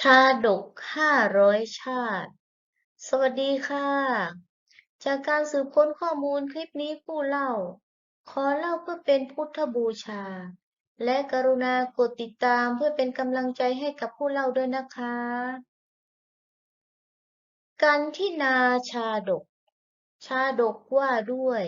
ชาดกห้าร้อยชาติ สวัสดีค่ะ จากการสืบค้นข้อมูลคลิปนี้ผู้เล่า ขอเล่าเพื่อเป็นพุทธบูชา และกรุณากดติดตามเพื่อเป็นกำลังใจให้กับผู้เล่าด้วยนะคะ กันทินาชาดก ชาดกว่าด้วย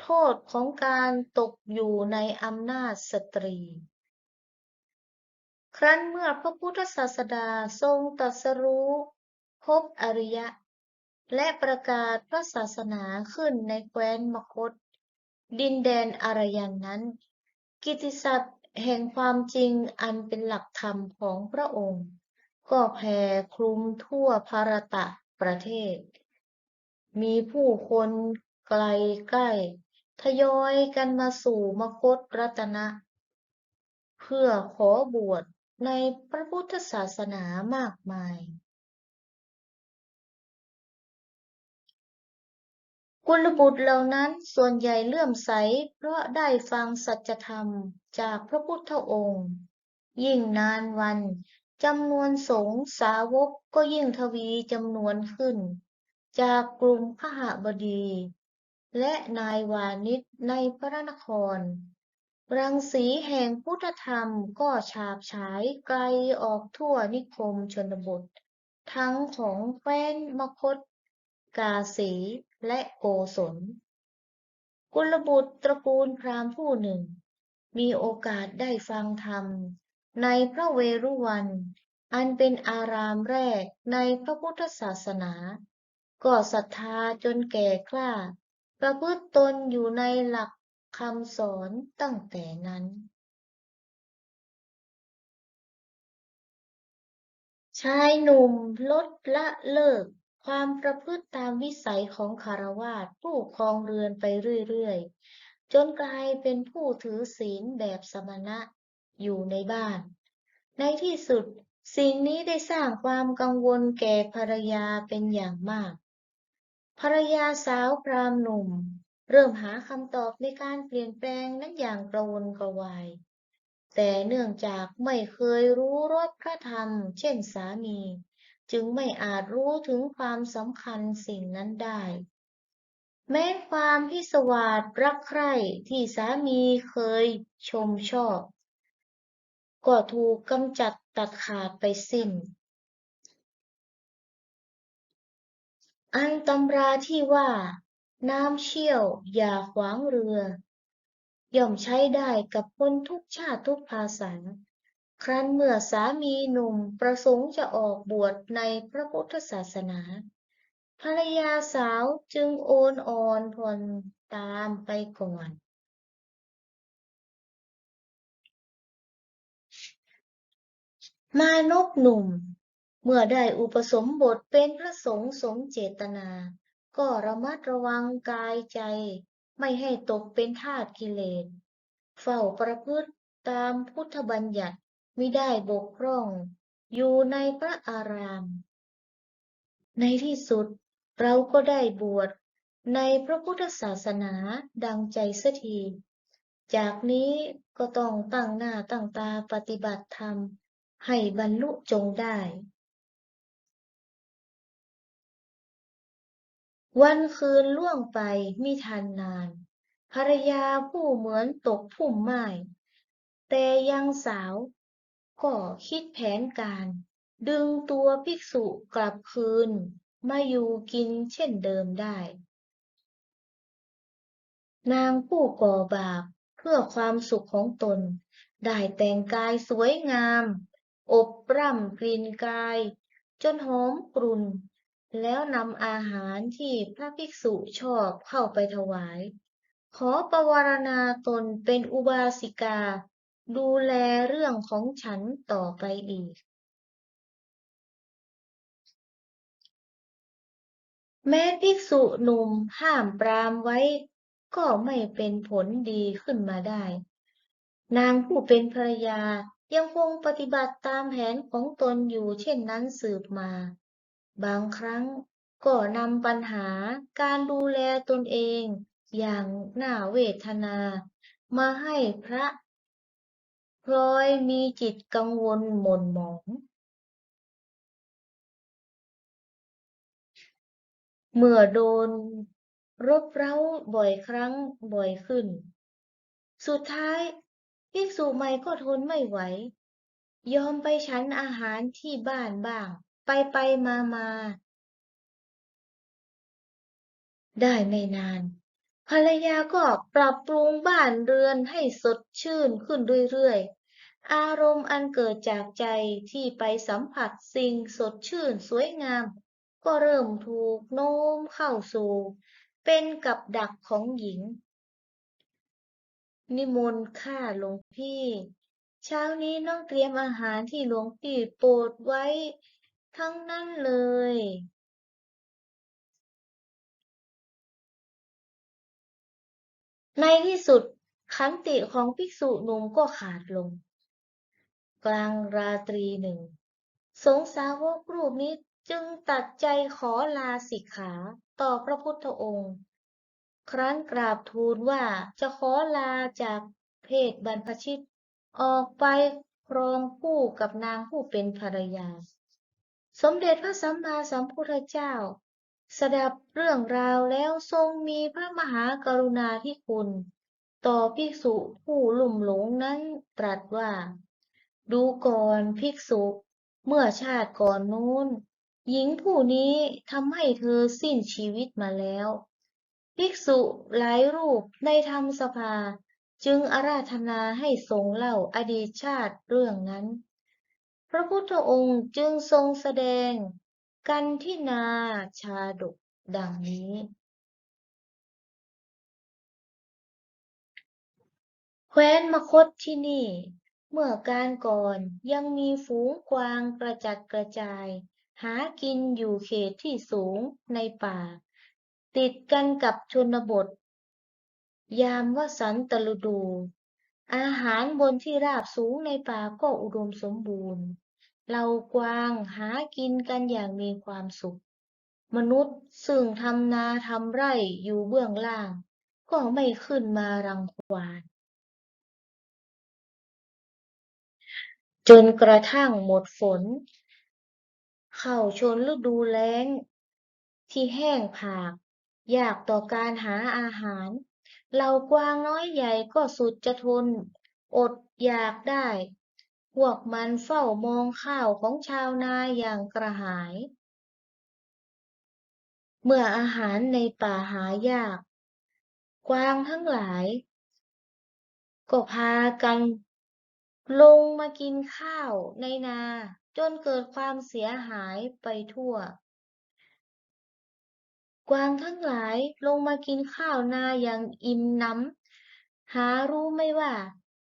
โทษของการตกอยู่ในอำนาจสตรี ครั้นเมื่อพระพุทธศาสดาทรงตรัสรู้พบอริยะ และประกาศพระศาสนาขึ้นในแคว้นมคธดินแดนอารยันนั้น กิตติศัพท์แห่งความจริงอันเป็นหลักธรรมของพระองค์ ก็แผ่คลุมทั่วภารตะประเทศ มีผู้คนไกลใกล้ ทยอยกันมาสู่มคธรัตนะ เพื่อขอบวช ในพระพุทธศาสนามากมาย กุลบุตรเหล่านั้นส่วนใหญ่เลื่อมใส เพราะได้ฟังสัจธรรมจากพระพุทธองค์ ยิ่งนานวันจำนวนสงฆ์สาวกก็ยิ่งทวีจำนวนขึ้น จากกลุ่มขหบดี และนายวานิชในพระนคร รังสีแห่งพุทธธรรมก็ฉาบฉายไกลออกทั่วนิคมชนบท ทั้งของแคว้นมคธกาสีและโกศล กุลบุตรตระกูลพราหมณ์ผู้หนึ่ง มีโอกาสได้ฟังธรรม ในพระเวรุวัน อันเป็นอารามแรกในพระพุทธศาสนา ก็ศรัทธาจนแก่กล้า ประพฤติตนอยู่ในหลัก คำสอนตั้งแต่นั้น ชายหนุ่มลดละเลิก ความประพฤติตามวิสัยของคฤหัสผู้ครองเรือนไปเรื่อยๆ จนกลายเป็นผู้ถือศีลแบบสมณะอยู่ในบ้าน ในที่สุดสิ่งนี้ได้สร้างความกังวลแก่ภรรยาเป็นอย่างมาก ภรรยาสาวพรามหนุ่ม เริ่มหาคำตอบในการเปลี่ยนแปลงนั้นอย่างกระวนกระวาย แต่เนื่องจากไม่เคยรู้รสพระธรรม เช่นสามี จึงไม่อาจรู้ถึงความสำคัญสิ่งนั้นได้ แม้ความพิศวาสรักใคร่ที่สามีเคยชมชอบ ก็ถูกกำจัดตัดขาดไปสิ้นอันตำราที่ว่า น้ำเชี่ยว อย่าขวางเรือ ย่อมใช้ได้กับคนทุกชาติทุกภาษา ครั้นเมื่อสามีหนุ่มประสงค์จะออกบวชในพระพุทธศาสนา ภรรยาสาวจึงโอนอ่อนผ่อนตามไปก่อนมานพหนุ่ม เมื่อได้อุปสมบทเป็นพระสงฆ์สมเจตนา ก็ระมัดระวังกายใจ ไม่ให้ตกเป็นทาสกิเลส เฝ้าประพฤติตามพุทธบัญญัติมิได้บกพร่อง อยู่ในพระอาราม ในที่สุดเราก็ได้บวชในพระพุทธศาสนาดังใจเสียที จากนี้ก็ต้องตั้งหน้าตั้งตาปฏิบัติธรรม ให้บรรลุจงได้ วันคืนล่วงไปมิทันนาน ภรรยาผู้เหมือนตกพุ่มไม้แต่ยังสาว ก็คิดแผนการ ดึงตัวภิกษุกลับคืน มาอยู่กินเช่นเดิมได้ นางผู้ก่อบาปเพื่อความสุขของตน ได้แต่งกายสวยงาม อบร่ำกลิ่นกาย จนหอมกรุ่น แล้วนำอาหารที่พระภิกษุชอบเข้าไปถวาย ขอประวารณาตนเป็นอุบาสิกา ดูแลเรื่องของฉันต่อไปอีก แม้ภิกษุหนุ่มห้ามปรามไว้ ก็ไม่เป็นผลดีขึ้นมาได้ นางผู้เป็นภรรยายังคงปฏิบัติตามแผนของตนอยู่เช่นนั้นสืบมา บางครั้งก็นำปัญหาการดูแลตนเองอย่างน่าเวทนา มาให้พระพลอยมีจิตกังวลหม่นหมอง เมื่อโดนรบเร้าบ่อยครั้งบ่อยขึ้น สุดท้ายภิกษุใหม่ก็ทนไม่ไหว ยอมไปฉันอาหารที่บ้านบ้าง ไปไปมามา ได้ไม่นาน ภรรยาก็ปรับปรุงบ้านเรือนให้สดชื่นขึ้นเรื่อยๆ อารมณ์อันเกิดจากใจที่ไปสัมผัสสิ่งสดชื่นสวยงาม ก็เริ่มถูกโน้มเข้าสู่ เป็นกับดักของหญิง นิมนต์ข้าหลวงพี่เช้านี้น้องเตรียมอาหารที่หลวงพี่โปรดไว้ ทั้งนั้นเลย ในที่สุดขันติของภิกษุหนุ่มก็ขาดลง กลางราตรีหนึ่ง สงสาวกรูปนี้จึงตัดใจขอลาสิกขาต่อพระพุทธองค์ ครั้นกราบทูลว่าจะขอลาจากเพศบรรพชิต ออกไปครองคู่กับนางผู้เป็นภรรยา สมเด็จพระสัมมาสัมพุทธเจ้า สดับเรื่องราวแล้วทรงมีพระมหากรุณาธิคุณ ต่อภิกษุผู้ลุ่มหลงนั้นตรัสว่า ดูก่อนภิกษุเมื่อชาติก่อนนู้น หญิงผู้นี้ทำให้เธอสิ้นชีวิตมาแล้ว ภิกษุหลายรูปในธรรมสภา จึงอาราธนาให้ทรงเล่าอดีตชาติเรื่องนั้น พระพุทธองค์จึงทรงแสดงกันที่นาชาดกดังนี้ แคว้นมคธที่นี่ เมื่อการก่อนยังมีฝูงกวางกระจัดกระจาย หากินอยู่เขตที่สูงในป่า ติดกันกับชนบท ยามวสันตฤดู อาหารบนที่ราบสูงในป่าก็อุดมสมบูรณ์เหลากวางหากินกันอย่างมีความสุข มนุษย์ซึ่งทำนาทำไร่อยู่เบื้องล่าง ก็ไม่ขึ้นมารังควานจนกระทั่งหมดฝน เข้าชนฤดูแล้ง ที่แห้งผาก ยากต่อการหาอาหาร เหล่ากวางน้อยใหญ่ก็สุดจะทน อดอยากได้ พวกมันเฝ้ามองข้าวของชาวนาอย่างกระหาย เมื่ออาหารในป่าหายาก กวางทั้งหลาย ก็พากัน ลงมากินข้าวในนาจนเกิดความเสียหายไปทั่ว กวางทั้งหลายลงมากินข้าวนาอย่างอิ่มหนำหารู้ไม่ว่า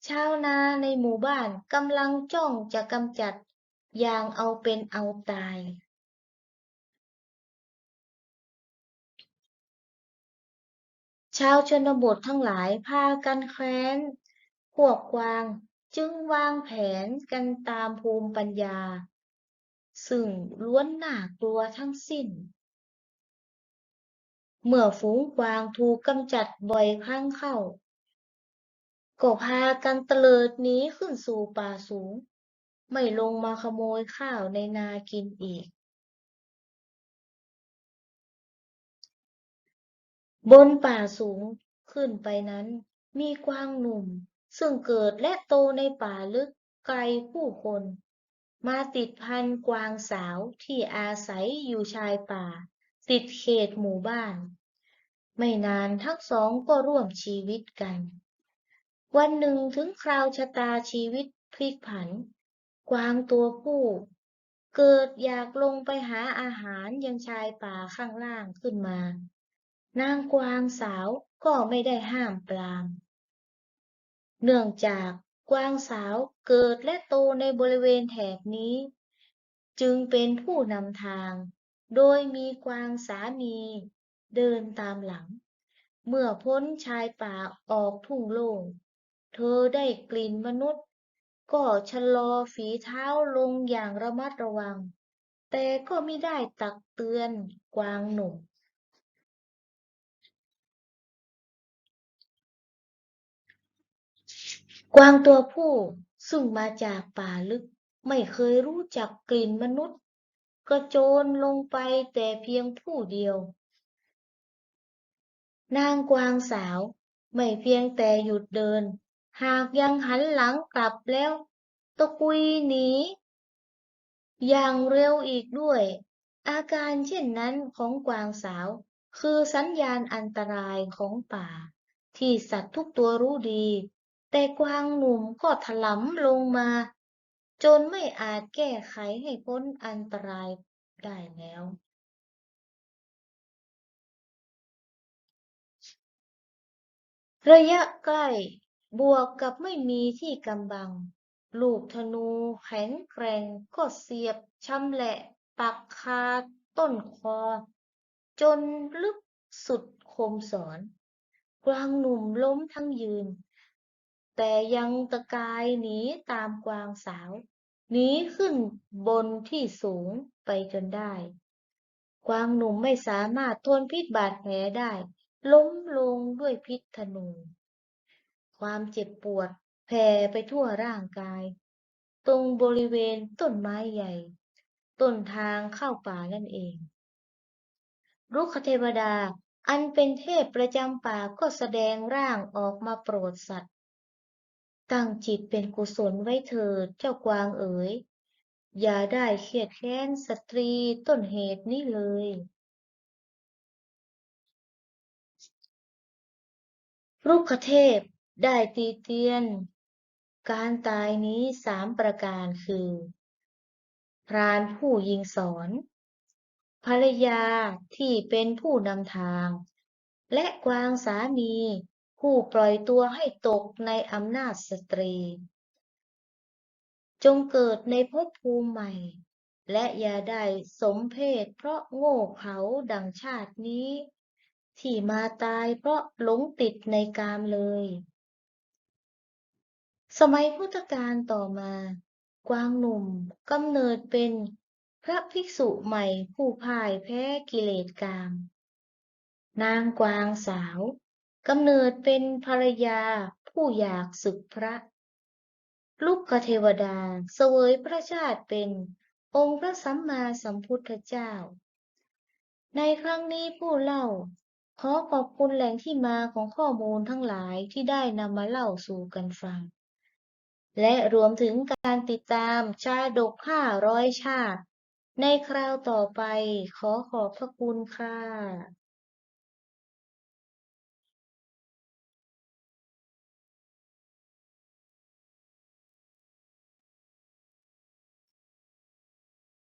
ชาวนาในหมู่บ้านกำลังจ้องจะกำจัดอย่างเอาเป็นเอาตาย ชาวชนบททั้งหลายพากันแคว้น พวกกวางจึงวางแผนกันตามภูมิปัญญา ซึ่งล้วนหนากลัวทั้งสิ้น เมื่อฝูงกวางถูกกำจัดบ่อยครั้งเข้า ก็พากันเตลิดหนีขึ้นสู่ป่าสูง ไม่ลงมาขโมยข้าวในนากินอีก บนป่าสูงขึ้นไปนั้นมีกวางหนุ่ม ซึ่งเกิดและโตในป่าลึกไกลผู้คน มาติดพันกวางสาวที่อาศัยอยู่ชายป่า ติดเขตหมู่บ้าน ไม่นานทั้งสองก็ร่วมชีวิตกัน วันหนึ่งถึงคราวชะตาชีวิตพลิกผัน กวางตัวผู้ เกิดอยากลงไปหาอาหารยังชายป่าข้างล่างขึ้นมา นางกวางสาวก็ไม่ได้ห้ามปราม เนื่องจากกวางสาวเกิดและโตในบริเวณแถบนี้ จึงเป็นผู้นำทาง โดยมีกวางสามีเดินตามหลัง เมื่อพ้นชายป่าออกทุ่งโล่ง เธอได้กลิ่นมนุษย์ ก็ชะลอฝีเท้าลงอย่างระมัดระวัง แต่ก็ไมิได้ตักเตือนกวางหนุ่มกวางตัวผู้ซึ่งมาจากป่าลึกไม่เคยรู้จักกลิ่นมนุษย์ กระโจนลงไปแต่เพียงผู้เดียว นางกวางสาว ไม่เพียงแต่หยุดเดิน หากยังหันหลังกลับแล้วตะกุยหนี อย่างเร็วอีกด้วย อาการเช่นนั้นของกวางสาว คือสัญญาณอันตรายของป่า ที่สัตว์ทุกตัวรู้ดี แต่กวางหนุ่มก็ถลำลงมา จนไม่อาจแก้ไขให้พ้นอันตรายได้แล้ว ระยะใกล้บวกกับไม่มีที่กำบัง ลูกธนูแข็งแกร่งก็เสียบชำแหละ ปักคาต้นคอ จนลึกสุดคมสอนกวางหนุ่มล้มทั้งยืน แต่ยังตะกายหนีตามกวางสาวหนีขึ้นบนที่สูงไปจนได้ กวางหนุ่มไม่สามารถทนพิษบาดแผลได้ ล้มลงด้วยพิษธนู ความเจ็บปวดแผ่ไปทั่วร่างกาย ตรงบริเวณต้นไม้ใหญ่ ต้นทางเข้าป่านั่นเอง รุกขเทวดาอันเป็นเทพประจำป่าก็แสดงร่างออกมาโปรดสัตว์ ตั้งจิตเป็นกุศลไว้เถิดเจ้ากวางเอ๋ย อย่าได้เครียดแค้นสตรีต้นเหตุนี้เลยรุกขเทพได้ตีเตียน การตายนี้สามประการคือ พรานผู้ยิงสอน ภรรยาที่เป็นผู้นำทาง และกวางสามี ผู้ปล่อยตัวให้ตกในอำนาจสตรี จงเกิดในภพภูมิใหม่ และอย่าได้สมเพศเพราะโง่เขลาดังชาตินี้ ที่มาตายเพราะหลงติดในกามเลย สมัยพุทธกาลต่อมา กวางหนุ่มกำเนิดเป็นพระภิกษุใหม่ผู้พ่ายแพ้กิเลสกาม นางกวางสาว กำเนิดเป็นภรรยาผู้อยากศึกพระ ลูกเทวดาเสวยพระชาติเป็นองค์พระสัมมาสัมพุทธเจ้า ในครั้งนี้ผู้เล่า ขอขอบคุณแหล่งที่มาของข้อมูลทั้งหลายที่ได้นำมาเล่าสู่กันฟัง และรวมถึงการติดตามชาดกห้าร้อยชาติ ในคราวต่อไปขอขอบพระคุณค่ะ